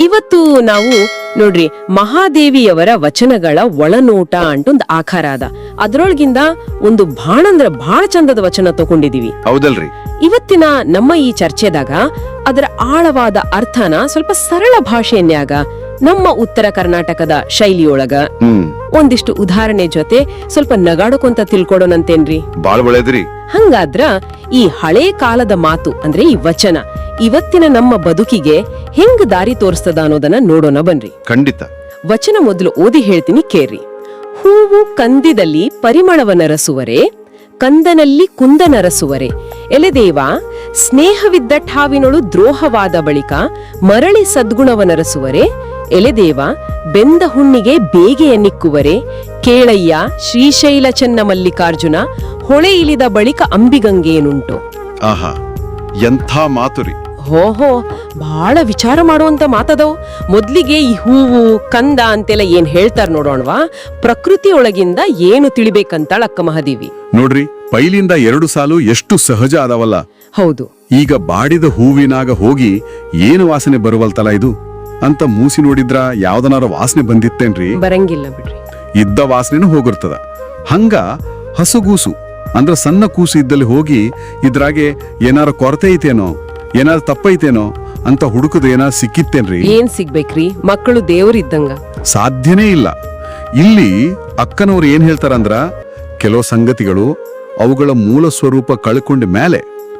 ಇವತ್ತು ನಾವು ನೋಡ್ರಿ ಮಹಾದೇವಿಯವರ ವಚನಗಳ ಒಳನೋಟ ಅಂತೊಂದು ಆಕಾರ ಅದ. ಅದ್ರೊಳಗಿಂದ ಒಂದು ಭಾಳ ಅಂದ್ರ ಭಾಳ ಚಂದದ ವಚನ ತಗೊಂಡಿದೀವಿ. ಹೌದಲ್ರಿ. ಇವತ್ತಿನ ನಮ್ಮ ಈ ಚರ್ಚೆದಾಗ ಅದರ ಆಳವಾದ ಅರ್ಥನ ಸ್ವಲ್ಪ ಸರಳ ಭಾಷೆಯನ್ಯಾಗ ನಮ್ಮ ಉತ್ತರ ಕರ್ನಾಟಕದ ಶೈಲಿಯೊಳಗ ಒಂದಿಷ್ಟು ಉದಾಹರಣೆ ಜೊತೆ ಸ್ವಲ್ಪ ನಗಾಡಕೊಂತ ತಿಳ್ಕೊಡೋಣಂತೇನ್ರಿ? ಬಾಳ್ ಒಳ್ಳೇದ್ರಿ. ಹಂಗಾದ್ರ ಈ ಹಳೆ ಕಾಲದ ಮಾತು ಅಂದ್ರೆ ಈ ವಚನ ಇವತ್ತಿನ ನಮ್ಮ ಬದುಕಿಗೆ ಹೆಂಗ್ ದಾರಿ ತೋರಿಸ್ತದ ಅನ್ನೋದನ್ನ ನೋಡೋಣ ಬನ್ರಿ. ಖಂಡಿತ. ವಚನ ಮೊದಲು ಓದಿ ಹೇಳ್ತೀನಿ ಕೇರಿ ಹೂವು ಕಂದಿದಲ್ಲಿ ಪರಿಮಳವನರಸುವರೆ ಕಂದನಲ್ಲಿ ಕುಂದನರಸುವರೆ ಎಲೆದೇವ ಸ್ನೇಹವಿದ್ದ ಠಾವಿನೊಳು ದ್ರೋಹವಾದ ಬಳಿಕ ಮರಳಿ ಸದ್ಗುಣವನರಸುವರೆ ಎಲೆದೇವ ಬೆಂದ ಹುಣ್ಣಿಗೆ ಬೇಗೆಯನ್ನಿಕ್ಕುವರೆ ಕೇಳಯ್ಯ ಶ್ರೀಶೈಲ ಚೆನ್ನ ಮಲ್ಲಿಕಾರ್ಜುನ ಹೊಳೆ ಇಳಿದ ಬಳಿಕ ಅಂಬಿಗಂಗೇನುಂಟು ಆಹಾ ಎಂಥ ಮಾತು ಹೋಹೋ ಬಹಳ ವಿಚಾರ ಮಾಡುವಂತ ಮಾತದವು. ಮೊದಲಿಗೆ ಈ ಹೂವು ಕಂದ ಅಂತೆಲ್ಲ ಏನ್ ಹೇಳ್ತಾರೆ ನೋಡೋಣವಾ ಪ್ರಕೃತಿ ಒಳಗಿಂದ ಏನು ತಿಳಿಬೇಕಂತಾಳ ಅಕ್ಕ ಮಹಾದೇವಿ. ನೋಡ್ರಿ ಪೈಲಿಂದ ಎರಡು ಸಾಲು ಎಷ್ಟು ಸಹಜ ಅದಾವಲ್ಲ ಹೌದು. ಈಗ ಬಾಡಿದ ಹೂವಿನಾಗ ಹೋಗಿ ಏನು ವಾಸನೆ ಬರುವಲ್ತಲ್ಲ ಇದು? ಅಂತ ಮೂಸಿ ನೋಡಿದ್ರ ಯಾವ್ದನಾರ ವಾಸನೆ ಬಂದಿತ್ತೇನ್ರಿ? ಬರಂಗಿಲ್ಲ ಬಿಡ್ರಿ. ಇದ್ದ ವಾಸನೆನೂ ಹೋಗಿರ್ತದ. ಹಂಗ ಹಸುಗೂಸು ಅಂದ್ರ ಸಣ್ಣ ಕೂಸು ಇದ್ದಲ್ಲಿ ಹೋಗಿ ಇದ್ರಾಗೆ ಏನಾರ ಕೊರತೆ ಐತೇನೋ? ಏನಾರ ತಪ್ಪೈತೇನೋ ಅಂತ ಹುಡುಕದ ಏನಾದ್ರು ಸಿಕ್ಕಿತ್ತೇನ್ರಿ? ಏನ್ ಸಿಗ್ಬೇಕ್ರಿ? ಮಕ್ಕಳು ದೇವರಿದ್ದಂಗ. ಸಾಧ್ಯನೇ ಇಲ್ಲ. ಇಲ್ಲಿ ಅಕ್ಕನವ್ರು ಏನ್ ಹೇಳ್ತಾರಂದ್ರ ಕೆಲವು ಸಂಗತಿಗಳು ಅವುಗಳ ಮೂಲ ಸ್ವರೂಪ ಕಳ್ಕೊಂಡ ಮೇಲೆ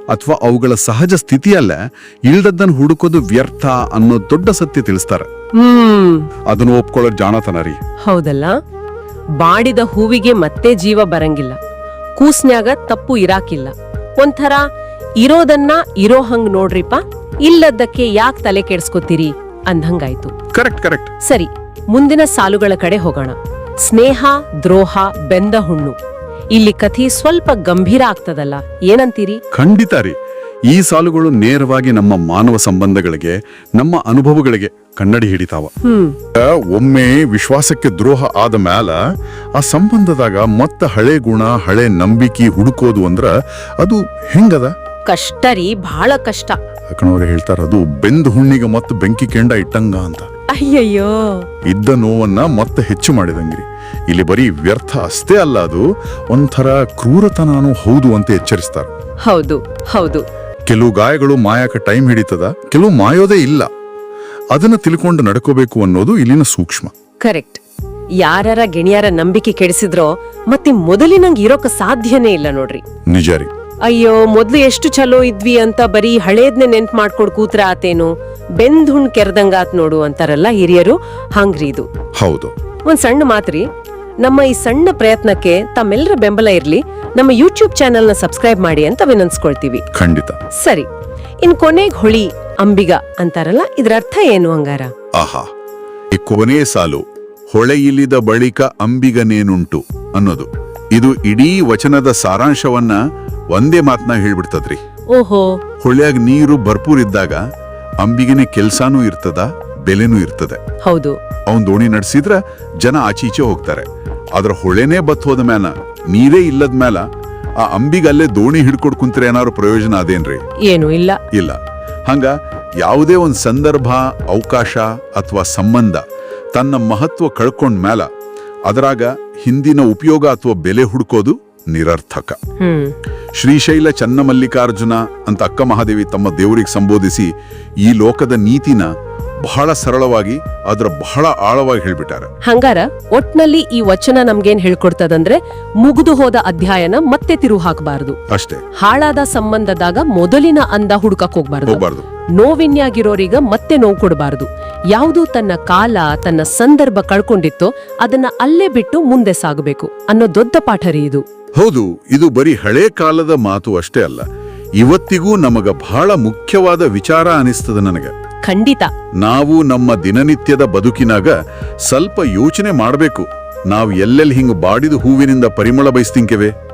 ಅಥವಾ ಅವುಗಳ ಸಹಜ ಸ್ಥಿತಿಯಲ್ಲ ಇಲ್ದದ್ದನ್ ಹುಡುಕೋದು ವ್ಯರ್ಥ ಅನ್ನೋ ದೊಡ್ಡ ಸತ್ಯ ತಿಳಿಸ್ತಾರೆ. ಹ್ಮ್. ಅದನ್ನು ಒಪ್ಕೊಳ್ಳೋ ಜಾಣತನ ರೀ. ಹೌದಲ್ಲ? ಬಾಡಿದ ಹೂವಿಗೆ ಮತ್ತೆ ಜೀವ ಬರಂಗಿಲ್ಲ. ಕೂಸ್ನ್ಯಾಗ ತಪ್ಪು ಇರಾಕಿಲ್ಲ. ಒಂಥರ ಇರೋದನ್ನ ಇರೋ ಹಂಗ್ ನೋಡ್ರಿಪ್ಪ ಇಲ್ಲದ್ದಕ್ಕೆ ಯಾಕ್ ತಲೆ ಕೆಡ್ಸ್ಕೊತೀರಿ ಅಂದಂಗಾಯ್ತು ಕರೆಕ್ಟ್ ಕರೆಕ್ಟ್ ಸರಿ ಮುಂದಿನ ಸಾಲುಗಳ ಕಡೆ ಹೋಗೋಣ. ಸ್ನೇಹ ದ್ರೋಹ ಬೆಂದ ಹುಣ್ಣು. ಇಲ್ಲಿ ಕಥೆ ಸ್ವಲ್ಪ ಗಂಭೀರ ಆಗ್ತದಲ್ಲ ಏನಂತೀರಿ? ಖಂಡಿತ ರೀ. ಈ ಸಾಲುಗಳು ನೇರವಾಗಿ ನಮ್ಮ ಮಾನವ ಸಂಬಂಧಗಳಿಗೆ ನಮ್ಮ ಅನುಭವಗಳಿಗೆ ಕನ್ನಡಿ ಹಿಡಿತಾವ. ಒಮ್ಮೆ ವಿಶ್ವಾಸಕ್ಕೆ ದ್ರೋಹ ಆದ ಮ್ಯಾಲ ಆ ಸಂಬಂಧದಾಗ ಮತ್ತ ಹಳೆ ಗುಣ ಹಳೆ ನಂಬಿಕೆ ಹುಡುಕೋದು ಅಂದ್ರ ಅದು ಹೆಂಗದ? ಕಷ್ಟ ರೀ ಬಹಳ ಕಷ್ಟ. ಅಕ್ಕನವ್ರು ಹೇಳ್ತಾರ ಅದು ಬೆಂದ್ ಹುಣ್ಣಿಗೆ ಮತ್ತೆ ಬೆಂಕಿ ಕೆಂಡ ಇಟ್ಟಂಗ ಅಂತ. ಅಯ್ಯಯ್ಯೋ. ಇದ್ದ ನೋವನ್ನ ಮತ್ತೆ ಹೆಚ್ಚು ಮಾಡಿದಂಗ್ರಿ. ಇಲ್ಲಿ ಬರೀ ವ್ಯರ್ಥ ಅಷ್ಟೇ ಅಲ್ಲ ಅದು ಒಂಥರ ಕ್ರೂರತನಾನು ಹೌದು ಅಂತ ಎಚ್ಚರಿಸ್ತಾರ. ಹೌದು ಹೌದು. ಕೆಲವು ಗಾಯಗಳು ಮಾಯಕ ಟೈಮ್ ಹಿಡಿತದ ಕೆಲವು ಮಾಯೋದೇ ಇಲ್ಲ. ಅದನ್ನ ತಿಳ್ಕೊಂಡು ನಡ್ಕೋಬೇಕು ಅನ್ನೋದು ಇಲ್ಲಿನ ಸೂಕ್ಷ್ಮ. ಕರೆಕ್ಟ್. ಯಾರ ಗೆಣಿಯರ ನಂಬಿಕೆ ಕೆಡಿಸಿದ್ರೋ ಮತ್ತೆ ಮೊದಲಿನಂಗೆ ಇರೋಕ ಸಾಧ್ಯನೇ ಇಲ್ಲ ನೋಡ್ರಿ. ನಿಜ ರೀ. ಅಯ್ಯೋ ಮೊದ್ಲು ಎಷ್ಟು ಚಲೋ ಇದ್ವಿ ಅಂತ ಬರೀ ಹಳೇದ್ನೆ ನೆನ್ಪ್ ಮಾಡ್ಕೊಡ್ ಕೂತ್ರ ಆತೇನು? ಬೆಂದ್ ಹುಣ್ ಕೆರ್ದಂಗಾತ್ ನೋಡು ಅಂತಾರಲ್ಲ ಹಿರಿಯರು? ಹಂಗ್ರಿ ಇದು. ಹೌದು. ಒಂದ್ ಸಣ್ಣ ಮಾತ್ರಿ. ನಮ್ಮ ಈ ಸಣ್ಣ ಪ್ರಯತ್ನಕ್ಕೆ ತಮ್ಮೆಲ್ಲರ ಬೆಂಬಲ ಇರ್ಲಿ. ನಮ್ಮ ಯೂಟ್ಯೂಬ್ ಚಾನೆಲ್ನ ಸಬ್ಸ್ಕ್ರೈಬ್ ಮಾಡಿ ಅಂತ ವಿನಂತಿಸ್ಕೊಳ್ತೀವಿ ಖಂಡಿತ. ಸರಿ. ಇನ್ ಕೊನೆಗ್ ಹೊಳಿ ಅಂಬಿಗ ಅಂತಾರಲ್ಲ ಇದ್ರ ಅರ್ಥ ಏನು ಹಂಗಾರ? ಆಹಾ. ಈ ಕೊನೆ ಸಾಲು ಹೊಳೆಯಿಲಿದ ಬಳಿಕ ಅಂಬಿಗನೇನುಂಟು ಅನ್ನೋದು. ಇದು ಇಡೀ ವಚನದ ಸಾರಾಂಶವನ್ನ ಒಂದೇ ಮಾತನ್ನ ಹೇಳ್ಬಿಡ್ತದ್ರಿ. ಓಹೋ. ಹೊಳ್ಯಾಗ ನೀರು ಭರ್ಪೂರ್ ಇದ್ದಾಗ ಅಂಬಿಗೆನೆ ಕೆಲ್ಸಾನೂ ಇರ್ತದ ಬೆಲೆನೂ ಇರ್ತದೆ. ಹೌದು. ಅವನ್ ದೋಣಿ ನಡೆಸಿದ್ರ ಜನ ಆಚೀಚೆ ಹೋಗ್ತಾರೆ. ಅದ್ರ ಹೊಳೆನೇ ಬತ್ ಹೋದ ಮ್ಯಾಲ ನೀರೇ ಇಲ್ಲದ ಮ್ಯಾಲ ಆ ಅಂಬಿಗಲ್ಲೇ ದೋಣಿ ಹಿಡ್ಕೊಡ್ ಕುಂತ್ರೆ ಏನಾದ್ರು ಪ್ರಯೋಜನ ಅದೇನ್ರಿ? ಏನು ಇಲ್ಲ. ಇಲ್ಲ. ಹಂಗ ಯಾವುದೇ ಒಂದ್ ಸಂದರ್ಭ ಅವಕಾಶ ಅಥವಾ ಸಂಬಂಧ ತನ್ನ ಮಹತ್ವ ಕಳ್ಕೊಂಡ್ ಮ್ಯಾಲ ಅದರಾಗ ಹಿಂದಿನ ಉಪಯೋಗ ಅಥವಾ ಬೆಲೆ ಹುಡ್ಕೋದು ನಿರರ್ಥಕ. ಹ್ಮ್. ಶ್ರೀಶೈಲ ಚನ್ನಮಲ್ಲಿಕಾರ್ಜುನ ಅಂತ ಅಕ್ಕ ಮಹಾದೇವಿ ತಮ್ಮ ದೇವರಿಗೆ ಸಂಬೋಧಿಸಿ ಈ ಲೋಕದ ನೀತಿನ ಬಹಳ ಸರಳವಾಗಿ ಅದರ ಬಹಳ ಆಳವಾಗಿ ಹೇಳ್ಬಿಟ್ಟಾರೆ. ಹಂಗಾರ ಒಟ್ನಲ್ಲಿ ಈ ವಚನ ನಮ್ಗೇನ್ ಹೇಳ್ಕೊಡ್ತದಂದ್ರೆ ಮುಗಿದು ಹೋದ ಅಧ್ಯಾಯನ ಮತ್ತೆ ತಿರು ಹಾಕಬಾರದು. ಅಷ್ಟೇ. ಹಾಳಾದ ಸಂಬಂಧದಾಗ ಮೊದಲಿನ ಅಂದ ಹುಡುಕಕ್ ಹೋಗ್ಬಾರ್ದು. ಹೋಗ್ಬಾರ್ದು. ನೋವಿನ್ಯಾಗಿರೋರಿಗ ಮತ್ತೆ ನೋವು ಕೊಡಬಾರದು. ಯಾವುದು ತನ್ನ ಕಾಲ ತನ್ನ ಸಂದರ್ಭ ಕಳ್ಕೊಂಡಿತ್ತೋ ಅದನ್ನ ಅಲ್ಲೇ ಬಿಟ್ಟು ಮುಂದೆ ಸಾಗಬೇಕು ಅನ್ನೋ ದೊಡ್ಡ ಪಾಠ ರೀ ಇದು. ಹೌದು ಇದು ಬರೀ ಹಳೆ ಕಾಲದ ಮಾತು ಅಷ್ಟೇ ಅಲ್ಲ. ಇವತ್ತಿಗೂ ನಮಗ ಬಹಳ ಮುಖ್ಯವಾದ ವಿಚಾರ ಅನಿಸ್ತದ ನನಗೆ. ಖಂಡಿತ. ನಾವು ನಮ್ಮ ದಿನನಿತ್ಯದ ಬದುಕಿನಾಗ ಸ್ವಲ್ಪ ಯೋಚನೆ ಮಾಡಬೇಕು. ನಾವು ಎಲ್ಲೆಲ್ಲಿ ಹಿಂಗ ಬಾಡಿದ ಹೂವಿನಿಂದ ಪರಿಮಳ ಬಯಸ್ತಿಂಕೆವೆ?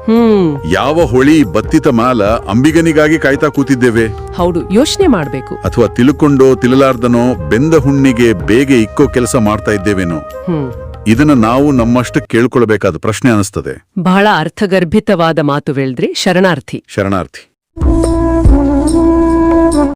ಯಾವ ಹೊಳಿ ಬತ್ತಿತ ಮಾಲ ಅಂಬಿಗನಿಗಾಗಿ ಕಾಯ್ತಾ ಕೂತಿದ್ದೇವೆ? ಹೌದು ಯೋಚನೆ ಮಾಡಬೇಕು. ಅಥವಾ ತಿಳ್ಕೊಂಡೋ ತಿಳಲಾರ್ದನೋ ಬೆಂದ ಹುಣ್ಣಿಗೆ ಬೇಗ ಇಕ್ಕೋ ಕೆಲಸ ಮಾಡ್ತಾ ಇದ್ದೇವೇನೋ? ಇದನ್ನ ನಾವು ನಮ್ಮಷ್ಟು ಕೇಳ್ಕೊಳ್ಬೇಕಾದ ಪ್ರಶ್ನೆ ಅನಿಸ್ತದೆ. ಬಹಳ ಅರ್ಥಗರ್ಭಿತವಾದ ಮಾತು ಹೇಳಿದ್ರಿ. ಶರಣಾರ್ಥಿ. ಶರಣಾರ್ಥಿ.